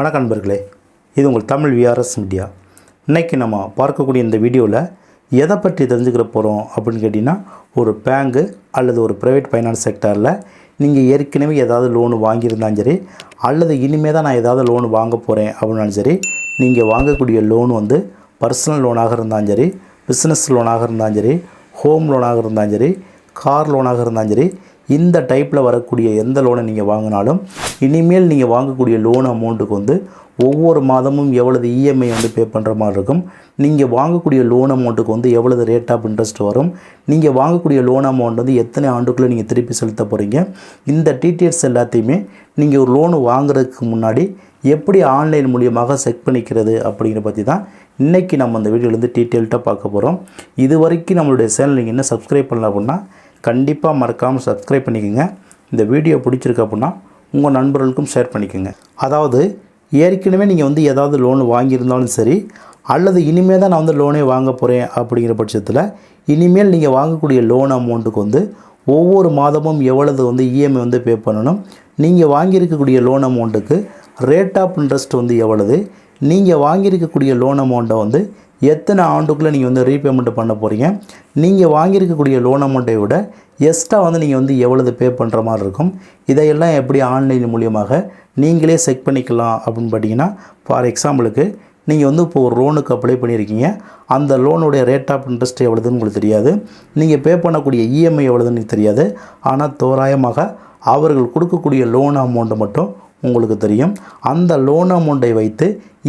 வணக்கம் நண்பர்களே இது உங்கள் தமிழ் விஆர்எஸ் மீடியா இன்றைக்கி நம்ம பார்க்கக்கூடிய இந்த வீடியோவில் எதை பற்றி தெரிஞ்சுக்கிற போகிறோம் அப்படின்னு கேட்டிங்கன்னா ஒரு பேங்கு அல்லது ஒரு ப்ரைவேட் ஃபைனான்ஸ் செக்டாரில் நீங்கள் ஏற்கனவே ஏதாவது லோனு வாங்கியிருந்தாலும் சரி அல்லது இனிமேல் தான் நான் ஏதாவது லோன் வாங்க போகிறேன் அப்படின்னாலும் சரி நீங்கள் வாங்கக்கூடிய லோன் வந்து பர்சனல் லோனாக இருந்தாலும் சரி பிஸ்னஸ் லோனாக இருந்தாலும் சரி ஹோம் லோனாக இருந்தாலும் சரி கார் லோனாக இருந்தாலும் சரி இந்த டைப்பில் வரக்கூடிய எந்த லோனை நீங்கள் வாங்கினாலும் இனிமேல் நீங்கள் வாங்கக்கூடிய லோன் அமௌண்ட்டுக்கு வந்து ஒவ்வொரு மாதமும் எவ்வளவு இஎம்ஐ வந்து பே பண்ணுற மாதிரி இருக்கும். நீங்கள் வாங்கக்கூடிய லோன் அமௌண்ட்டுக்கு வந்து எவ்வளவு ரேட் ஆஃப் இன்ட்ரெஸ்ட் வரும். நீங்கள் வாங்கக்கூடிய லோன் அமௌண்ட் வந்து எத்தனை ஆண்டுக்குள்ளே நீங்கள் திருப்பி செலுத்த போகிறீங்க இந்த டீட்டெயில்ஸ் எல்லாத்தையுமே நீங்கள் ஒரு லோன் வாங்குறதுக்கு முன்னாடி எப்படி ஆன்லைன் மூலியமாக செக் பண்ணிக்கிறது அப்படிங்கிற பற்றி தான் இன்றைக்கி நம்ம அந்த வீடியோலேருந்து டீட்டெயில்ட்டாக பார்க்க போகிறோம் இது வரைக்கும் நம்மளுடைய சேனல் நீங்கள் என்ன சப்ஸ்கிரைப் பண்ணல அப்படின்னா கண்டிப்பாக மறக்காமல் சப்ஸ்கிரைப் பண்ணிக்கோங்க. இந்த வீடியோ பிடிச்சிருக்கு அப்படின்னா உங்கள் நண்பர்களுக்கும் ஷேர் பண்ணிக்கோங்க. அதாவது ஏற்கனவே நீங்கள் வந்து ஏதாவது லோன் வாங்கியிருந்தாலும் சரி அல்லது இனிமேல் தான் நான் வந்து லோனே வாங்க போகிறேன் அப்படிங்கிற பட்சத்தில் இனிமேல் நீங்கள் வாங்கக்கூடிய லோன் அமௌண்ட்டுக்கு வந்து ஒவ்வொரு மாதமும் எவ்வளவு வந்து இஎம்ஐ வந்து பே பண்ணணும். நீங்கள் வாங்கியிருக்கக்கூடிய லோன் அமௌண்ட்டுக்கு ரேட் ஆஃப் இன்ட்ரெஸ்ட் வந்து எவ்வளவு நீங்கள் வாங்கியிருக்கக்கூடிய லோன் அமௌண்ட்டை வந்து எத்தனை ஆண்டுக்குள்ளே நீங்கள் வந்து ரீபேமெண்ட் பண்ண போகிறீங்க நீங்கள் வாங்கியிருக்கக்கூடிய லோன் அமௌண்ட்டை விட எக்ஸ்ட்ரா வந்து நீங்கள் வந்து எவ்வளவு பே பண்ணுற மாதிரி இருக்கும். இதையெல்லாம் எப்படி ஆன்லைன் மூலியமாக நீங்களே செக் பண்ணிக்கலாம் அப்படின்னு பார்த்தீங்கன்னா ஃபார் எக்ஸாம்பிளுக்கு நீங்கள் வந்து இப்போ ஒரு லோனுக்கு அப்ளை பண்ணியிருக்கீங்க. அந்த லோனுடைய ரேட் ஆஃப் இன்ட்ரெஸ்ட் எவ்வளோதுன்னு உங்களுக்கு தெரியாது. நீங்கள் பே பண்ணக்கூடிய இஎம்ஐ எவ்வளோதுன்னு தெரியாது. ஆனால் தோராயமாக அவர்கள் கொடுக்கக்கூடிய லோன் அமௌண்ட்டு மட்டும் உங்களுக்கு தெரியும். அந்த லோன் அமௌண்ட்டை வைத்து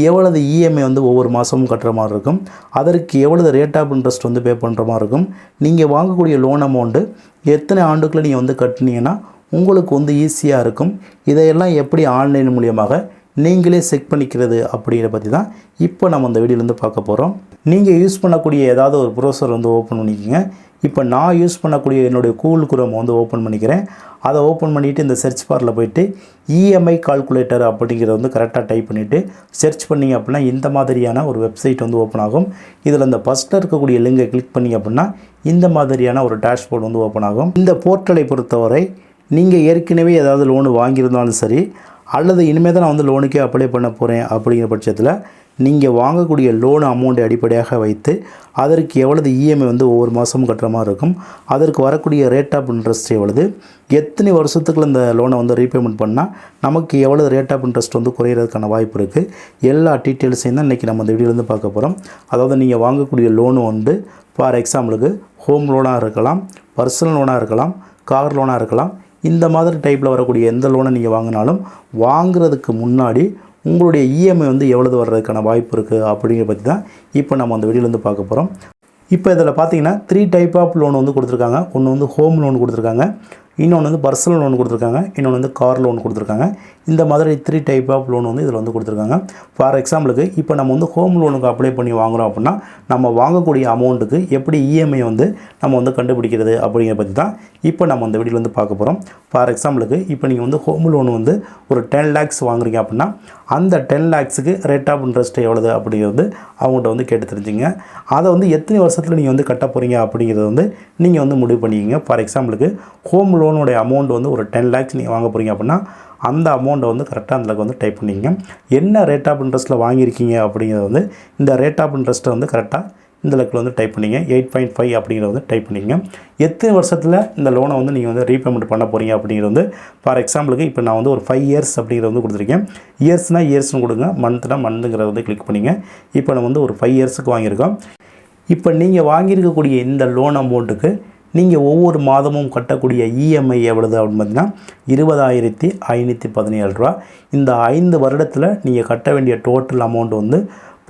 எவ்வளவு இஎம்ஐ வந்து ஒவ்வொரு மாதமும் கட்டுற மாதிரி இருக்கும். அதற்கு எவ்வளவு ரேட் ஆஃப் இன்ட்ரெஸ்ட் வந்து பே பண்ணுற மாதிரி இருக்கும். நீங்கள் வாங்கக்கூடிய லோன் அமௌண்ட்டு எத்தனை ஆண்டுக்குள்ளே நீங்கள் வந்து கட்டினீங்கன்னா உங்களுக்கு வந்து ஈஸியாக இருக்கும். இதையெல்லாம் எப்படி ஆன்லைன் மூலியமாக நீங்களே செக் பண்ணிக்கிறது அப்படிங்கிற பற்றி தான் இப்போ நம்ம அந்த வீடியோலேருந்து பார்க்க போகிறோம் நீங்கள் யூஸ் பண்ணக்கூடிய ஏதாவது ஒரு ப்ரௌசர் வந்து ஓப்பன் பண்ணிக்கோங்க. இப்போ நான் யூஸ் பண்ணக்கூடிய என்னுடைய கூல் குரம் வந்து ஓப்பன் பண்ணிக்கிறேன். அதை ஓப்பன் பண்ணிவிட்டு இந்த சர்ச் பாரில் போயிட்டு இஎம்ஐ கால்குலேட்டர் அப்படிங்கிறத வந்து கரெக்டாக டைப் பண்ணிவிட்டு சர்ச் பண்ணிங்க அப்படின்னா இந்த மாதிரியான ஒரு வெப்சைட் வந்து ஓப்பன் ஆகும். இதில் இந்த ஃபஸ்ட்டில் இருக்கக்கூடிய லிங்கை கிளிக் பண்ணிங்க அப்படின்னா இந்த மாதிரியான ஒரு டேஷ்போர்ட் வந்து ஓப்பன் ஆகும். இந்த போர்ட்டலை பொறுத்தவரை நீங்கள் ஏற்கனவே ஏதாவது லோனு வாங்கியிருந்தாலும் சரி அல்லது இனிமேல் தான் நான் வந்து லோனுக்கே அப்ளை பண்ண போகிறேன் அப்படிங்கிற பட்சத்தில் நீங்கள் வாங்கக்கூடிய லோன் அமௌண்ட்டை அடிப்படையாக வைத்து அதற்கு எவ்வளவு இஎம்ஐ வந்து ஒவ்வொரு மாதமும் கட்டுற மாதிரி இருக்கும். அதற்கு வரக்கூடிய ரேட் ஆஃப் இன்ட்ரெஸ்ட் எவ்வளவு? எத்தனை வருஷத்துக்குள்ள இந்த லோனை வந்து ரீபேமெண்ட் பண்ணால் நமக்கு எவ்வளோ ரேட் ஆஃப் இன்ட்ரெஸ்ட் வந்து குறையிறதுக்கான வாய்ப்பு இருக்குது எல்லா டீட்டெயில்ஸையும் தான் இன்றைக்கி நம்ம இந்த வீடியோலேருந்து பார்க்க போகிறோம் அதாவது நீங்கள் வாங்கக்கூடிய லோனு வந்து ஃபார் எக்ஸாம்பிளுக்கு ஹோம் லோனாக இருக்கலாம் பர்சனல் லோனாக இருக்கலாம் கார் லோனாக இருக்கலாம் இந்த மாதிரி டைப்பில் வரக்கூடிய எந்த லோனை நீங்கள் வாங்கினாலும் வாங்குறதுக்கு முன்னாடி உங்களுடைய இஎம்ஐ வந்து எவ்வளவு வர்றதுக்கான வாய்ப்பு இருக்குது அப்படிங்கிற பற்றி தான் இப்போ நம்ம அந்த வீடியோலேருந்து பார்க்க போகிறோம் இப்போ இதில் பார்த்தீங்கன்னா த்ரீ டைப் ஆஃப் லோன் வந்து கொடுத்துருக்காங்க. ஒன்று வந்து ஹோம் லோன் கொடுத்துருக்காங்க. இன்னொன்று வந்து பர்சனல் லோன் கொடுத்துருக்காங்க. இன்னொன்று வந்து கார் லோன் கொடுத்துருக்காங்க. இந்த மாதிரி த்ரீ டைப் ஆஃப் லோன் வந்து இதில் வந்து கொடுத்துருக்காங்க. ஃபார் எக்ஸாம்பிளுக்கு இப்போ நம்ம வந்து ஹோம் லோனுக்கு அப்ளை பண்ணி வாங்குகிறோம் அப்படின்னா நம்ம வாங்கக்கூடிய அமௌண்ட்டுக்கு எப்படி இஎம்ஐ வந்து நம்ம வந்து கண்டுபிடிக்கிறது அப்படிங்கிற பற்றி தான் இப்போ நம்ம அந்த வீடியோவில் வந்து பார்க்க போகிறோம் ஃபார் எக்ஸாம்பிளுக்கு இப்போ நீங்கள் வந்து ஹோம் லோன் வந்து ஒரு டென் லேக்ஸ் வாங்குறீங்க அப்படின்னா அந்த டென் லேக்ஸுக்கு ரேட் ஆஃப் இன்ட்ரெஸ்ட் எவ்வளவு அப்படிங்கிறது அவங்கள்ட்ட வந்து கேட்டு தெரிஞ்சுங்க. அதை வந்து எத்தனை வருஷத்தில் நீங்கள் வந்து கட்ட போகிறீங்க அப்படிங்கிறத வந்து நீங்கள் வந்து முடிவு பண்ணிக்கிங்க. ஃபார் எக்ஸாம்பிளுக்கு ஹோம் லோனுடைய அமௌண்ட் வந்து ஒரு டென் லேக்ஸ் நீங்கள் வாங்க போகிறீங்க அப்படின்னா அந்த அமௌண்ட்டை வந்து கரெக்டாக அந்த வந்து டைப் பண்ணிக்கங்க. என்ன ரேட் ஆஃப் இன்ட்ரெஸ்ட்டில் வாங்கியிருக்கீங்க அப்படிங்கிறத வந்து இந்த ரேட் ஆஃப் இன்ட்ரெஸ்ட்டை வந்து கரெக்டாக இந்த லெக்கில் வந்து டைப் பண்ணிங்க எயிட் பாயிண்ட் ஃபைவ் அப்படிங்கிறத வந்து டைப் பண்ணிங்க எத்தனை வருஷத்தில் இந்த லோனை வந்து நீங்கள் வந்து ரீபேமெண்ட் பண்ண போகிறீங்க அப்படிங்கிறது வந்து ஃபார் எக்ஸாம்பிளுக்கு இப்போ நான் வந்து ஒரு ஃபைவ் இயர்ஸ் அப்படிங்கிறத வந்து கொடுத்துருக்கேன். இயர்ஸ்னால் இயர்ஸ்னு கொடுங்க. மந்த்னா மந்த்துங்கிறத வந்து கிளிக் பண்ணிங்க இப்போ நம்ம வந்து ஒரு ஃபைவ் இயர்ஸுக்கு வாங்கியிருக்கோம். இப்போ நீங்கள் வாங்கியிருக்கக்கூடிய இந்த லோன் அமௌண்ட்டுக்கு நீங்கள் ஒவ்வொரு மாதமும் கட்டக்கூடிய இஎம்ஐ எவ்வளவு அப்படின்னு பார்த்தீங்கன்னா இருபதாயிரத்தி ஐநூற்றி பதினேழு ரூபா. இந்த ஐந்து வருடத்தில் நீங்கள் கட்ட வேண்டிய டோட்டல் அமௌண்ட் வந்து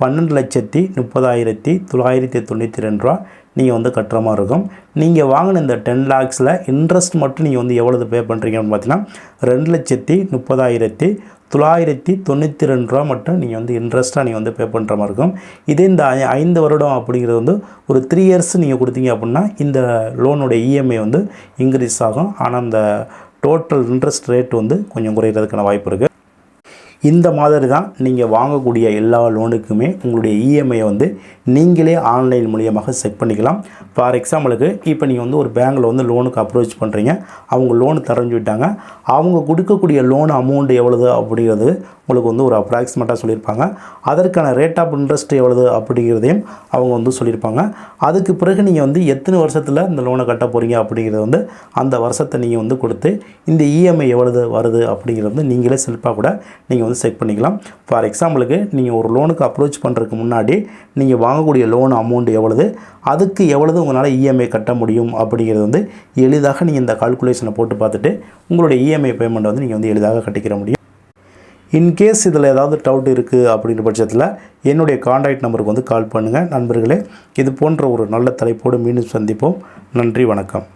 பன்னெண்டு லட்சத்தி முப்பதாயிரத்தி தொள்ளாயிரத்தி தொண்ணூற்றி ரெண்டு ரூபா நீங்கள் வந்து கட்டுற மாதிரி இருக்கும். நீங்கள் வாங்கின இந்த டென் லேக்ஸில் இன்ட்ரெஸ்ட் மட்டும் நீங்கள் வந்து எவ்வளவு பே பண்ணுறீங்கன்னு பார்த்தீங்கன்னா ரெண்டு லட்சத்தி முப்பதாயிரத்தி தொள்ளாயிரத்தி தொண்ணூற்றி ரெண்டு ரூபா மட்டும் நீங்கள் வந்து இன்ட்ரெஸ்ட்டாக நீங்கள் வந்து பே பண்ணுற மாதிரி இருக்கும். இதே இந்த ஐ- ஐந்து வருடம் அப்படிங்கிறது வந்து ஒரு த்ரீ இயர்ஸ் நீங்கள் கொடுத்தீங்க அப்படின்னா இந்த லோனுடைய இஎம்ஐ வந்து இன்க்ரீஸ் ஆகும். ஆனால் அந்த டோட்டல் இன்ட்ரெஸ்ட் ரேட் வந்து கொஞ்சம் குறையிறதுக்கான வாய்ப்பு இருக்குது இந்த மாதிரி தான் நீங்கள் வாங்கக்கூடிய எல்லா லோனுக்குமே உங்களுடைய இஎம்ஐயை வந்து நீங்களே ஆன்லைன் மூலியமாக செக் பண்ணிக்கலாம். ஃபார் எக்ஸாம்பிளுக்கு இப்போ நீங்கள் வந்து ஒரு பேங்க்கில் வந்து லோனுக்கு அப்ரோச் பண்ணுறீங்க அவங்க லோன் தரஞ்சு விட்டாங்க. அவங்க கொடுக்கக்கூடிய லோன் அமௌண்ட் எவ்வளவு அப்படிங்கிறது உங்களுக்கு வந்து ஒரு அப்ராக்சிமேட்டாக சொல்லியிருப்பாங்க. அதற்கான ரேட் ஆஃப் இன்ட்ரெஸ்ட் எவ்வளவு அப்படிங்கிறதையும் அவங்க வந்து சொல்லியிருப்பாங்க. அதுக்கு பிறகு நீங்கள் வந்து எத்தனை வருஷத்தில் இந்த லோனை கட்ட போகிறீங்க அப்படிங்கிறத வந்து அந்த வருஷத்தை நீங்கள் வந்து கொடுத்து இந்த இஎம்ஐ எவ்வளவு வருது அப்படிங்கிறத வந்து நீங்களே செல்ஃபாக கூட நீங்கள் வந்து செக் பண்ணிக்கலாம். ஃபார் எக்ஸாம்பிளுக்கு நீங்கள் ஒரு லோனுக்கு அப்ரோச் பண்ணுறதுக்கு முன்னாடி நீங்கள் வாங்கக்கூடிய லோன் அமௌண்ட் எவ்வளவு அதுக்கு எவ்வளவு உங்களால் இஎம்ஐ கட்ட முடியும் அப்படிங்கிறது வந்து எளிதாக நீங்கள் இந்த கால்குலேஷனை போட்டு பார்த்துட்டு உங்களுடைய இஎம்ஐ பேமெண்ட் வந்து நீங்கள் வந்து எளிதாக கட்டிக்கிற முடியும். இன்கேஸ் இதில் ஏதாவது டவுட் இருக்குது அப்படின்ற பட்சத்தில் என்னுடைய காண்டாக்ட் நம்பருக்கு வந்து கால் பண்ணுங்கள் நண்பர்களே இது போன்ற ஒரு நல்ல தலைப்போடு மீண்டும் சந்திப்போம். நன்றி வணக்கம்.